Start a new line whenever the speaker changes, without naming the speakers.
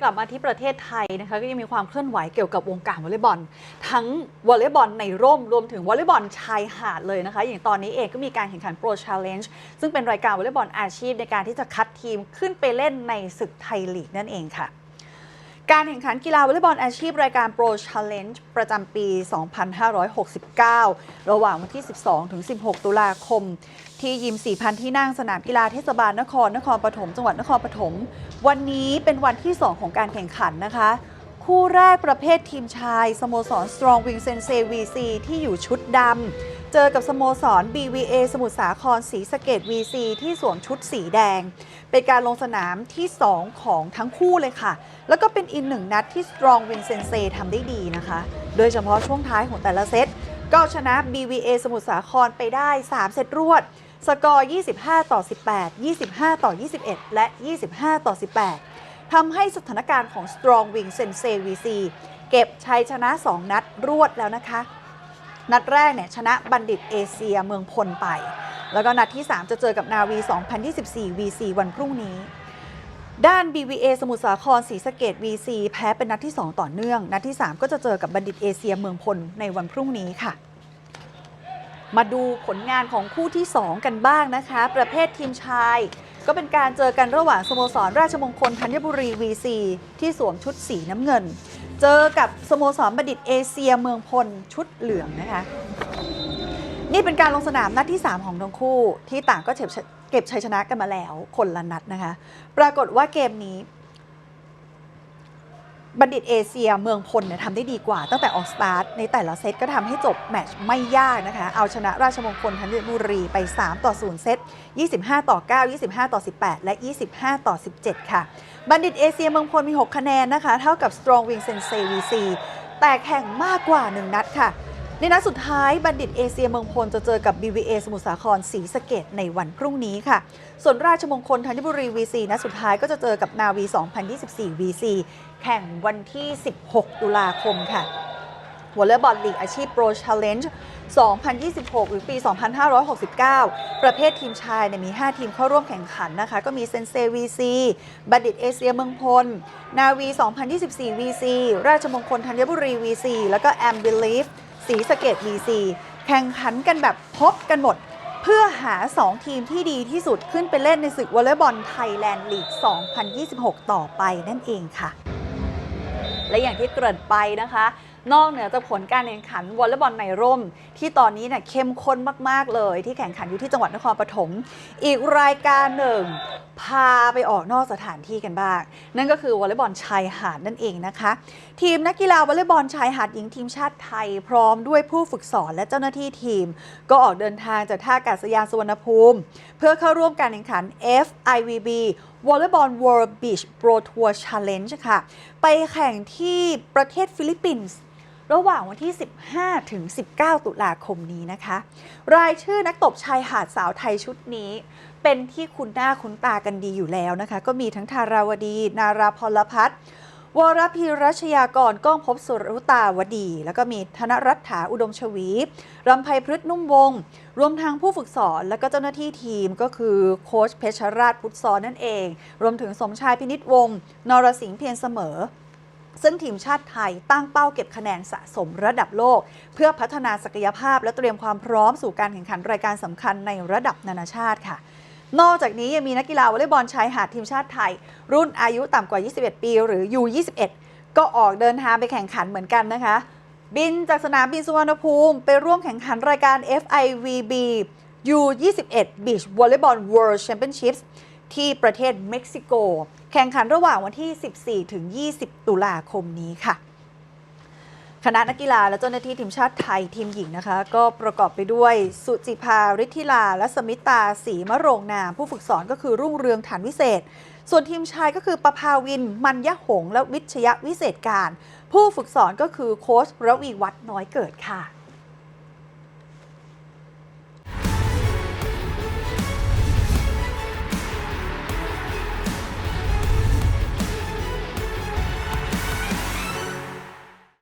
กลับมาที่ประเทศไทยนะคะก็ยังมีความเคลื่อนไหวเกี่ยวกับวงการวอลเลย์บอล ทั้งวอลเลย์บอลในร่มรวมถึงวอลเลย์บอลชายหาดเลยนะคะ อย่างตอนนี้เองก็มีการแข่งขันโปรชาเลนจ์ซึ่งเป็นรายการวอลเลย์บอลอาชีพในการที่จะคัดทีมขึ้นไปเล่นในศึกไทยลีกนั่นเองค่ะ การแข่งขันกีฬาวอลเลย์บอลอาชีพรายการ Pro Challenge ประจำปี 2569 ระหว่างวันที่ 12 ถึง 16 ตุลาคม ที่ยิม 4,000 ที่นั่งสนามกีฬาเทศบาลนคร นครปฐม จังหวัดนครปฐม วันนี้เป็นวันที่ 2 ของการแข่งขันนะคะ คู่แรกประเภททีมชาย สโมสร Strong Wing Sensei VC ที่อยู่ชุดดำ เจอกับสโมสร BVA สมุทรสาครศรีสะเกด VC ที่สวมชุดสีแดง เป็นการลงสนามที่ 2 ของทั้งคู่เลยค่ะ แล้วก็เป็นอีกหนึ่งนัดที่ Strong Wing Sensei ทำได้ดีนะคะ โดยเฉพาะช่วงท้ายของแต่ละเซตก็เอาชนะ BVA สมุทรสาครไปได้ 3 เซตรวด สกอร์ 25 ต่อ 18 25 ต่อ 21 และ 25 ต่อ 18 ทำให้สถานการณ์ของ Strong Wing Sensei VC เก็บชัยชนะ 2 นัดรวดแล้วนะคะ นัดแรกเนี่ยชนะบัณฑิตเอเชียเมืองพลไป แล้วก็นัดที่ 3 จะเจอกับนาวี 2024 VC วันพรุ่งนี้ ด้าน BVA สมุทรสาครศรีสะเกด VC แพ้เป็นนัดที่ 2 ต่อเนื่อง นัดที่ 3 ก็จะเจอกับบัณฑิตเอเชียเมืองพลในวันพรุ่งนี้ค่ะ มาดูผลงานของคู่ที่ 2 กันบ้างนะคะ ประเภททีมชาย ก็เป็นการเจอกันระหว่างสโมสรราชมงคลธัญบุรี VC ที่สวมชุดสีน้ำเงิน เจอกับสโมสรบัณฑิตเอเชียเมืองพลชุดเหลืองนะคะ นี่เป็นการลงสนามนัดที่ 3 ของทั้งคู่ ที่ต่างก็เก็บเก็บชัยชนะกันมาแล้วคนละนัดนะคะ ปรากฏว่าเกมนี้ บัณฑิตเอเชียเมืองพลเนี่ยทำได้ดีกว่า ตั้งแต่ออกสตาร์ทในแต่ละเซตก็ทำให้จบแมตช์ไม่ยากนะคะ เอาชนะราชมงคลธัญบุรีไป 3 ต่อ 0 เซต 25 ต่อ 9 25 ต่อ 18 และ 25 ต่อ 17 ค่ะ บัณฑิตเอเชียเมืองพลมี 6 คะแนนนะคะ เท่ากับ Strong Wing Sensei VC แต่แข่งมากกว่า 1 นัดค่ะ ในนัดสุดท้ายบัณฑิตเอเชียเมืองพลจะเจอกับ BVA สมุทรสาครศรีสะเกดในวันพรุ่งนี้ค่ะ ส่วนราชมงคลธัญบุรี VC นัดสุดท้ายก็จะเจอกับนาวี 2024 VC แข่งวันที่ 16 ตุลาคมค่ะวอลเลย์บอลลีกอาชีพ Pro Challenge 2026 หรือปี 2569 ประเภททีมชายเนี่ยมี 5 ทีมเข้าร่วมแข่งขันนะคะ ก็มีเซนเซ VC บัณฑิตเอเชียเมืองพล นาวี 2024 VC ราชมงคลธัญบุรี VC แล้วก็ Am Belief ศรี สะเกด VC แข่งขันกันแบบพบกันหมด เพื่อหา 2 ทีมที่ดีที่สุดขึ้นไปเล่นในศึกวอลเลย์บอลไทยแลนด์ลีก 2026 ต่อไปนั่นเองค่ะ และอย่างที่เกริ่นไปนะคะนอกเหนือจากผลการแข่งขันวอลเลย์บอลในร่ม ที่ตอนนี้เนี่ยเข้มข้นมาก ๆ เลย ที่แข่งขันอยู่ที่จังหวัดนครปฐมอีกรายการหนึ่ง พาไปออกนอกสถานที่กันบ้าง นั่นก็คือวอลเลย์บอลชายหาดนั่นเองนะคะ ทีมนักกีฬาวอลเลย์บอลชายหาดหญิงทีมชาติไทย พร้อมด้วยผู้ฝึกสอนและเจ้าหน้าที่ทีม ก็ออกเดินทางจากท่าอากาศยานสุวรรณภูมิ เพื่อเข้าร่วมการแข่งขัน FIVB Volleyball World Beach Pro Tour Challenge ค่ะ ไปแข่งที่ประเทศฟิลิปปินส์ ระหว่างวันที่ 15 ถึง 19 ตุลาคมนี้นะคะ รายชื่อนักตบชายหาดสาวไทยชุดนี้ เป็นที่คุ้นหน้าคุ้นตากันดีอยู่แล้วนะคะ ก็มีทั้งธาราวดี นาราพลพัฒน์วรพีรัชยากรก้องภพบสุรุตาวดี แล้วก็มีธนรัฐาอุดมชวีรำไพพฤษนุ่มวง รวมทั้งผู้ฝึกสอนและก็เจ้าหน้าที่ทีมก็คือโค้ชเพชรราชพุทธซอนนั่นเอง รวมถึงสมชายพินิษวงศ์นรสิงห์เพียรเสมอ ซึ่งทีมชาติไทยตั้งเป้าเก็บคะแนนสะสมระดับโลก เพื่อพัฒนาศักยภาพและเตรียมความพร้อมสู่การแข่งขันรายการสำคัญในระดับนานาชาติค่ะ นอกจากนี้ยังมีนักกีฬาวอลเลย์บอลชายหาดทีมชาติไทย รุ่นอายุต่ำกว่า 21 ปี หรือ U21 ก็ออกเดินทางไปแข่งขันเหมือนกันนะคะ บินจากสนามบินสุวรรณภูมิ ไปร่วมแข่งขันรายการ FIVB U21 Beach Volleyball World Championships ที่ประเทศเม็กซิโก แข่งขันระหว่างวันที่ 14 ถึง 20 ตุลาคมนี้ค่ะคณะนักกีฬาและเจ้าหน้าที่ทีมชาติไทยทีมหญิงนะคะ ก็ประกอบไปด้วยสุจิภาฤทธิลา และสมิตาศรีมะโรงนาม ผู้ฝึกสอนก็คือรุ่งเรืองฐานวิเศษ ส่วนทีมชายก็คือประภาวิน มันยะหงและวิชยะวิเศษการ ผู้ฝึกสอนก็คือโค้ชระวีวัฒน้อยเกิดค่ะ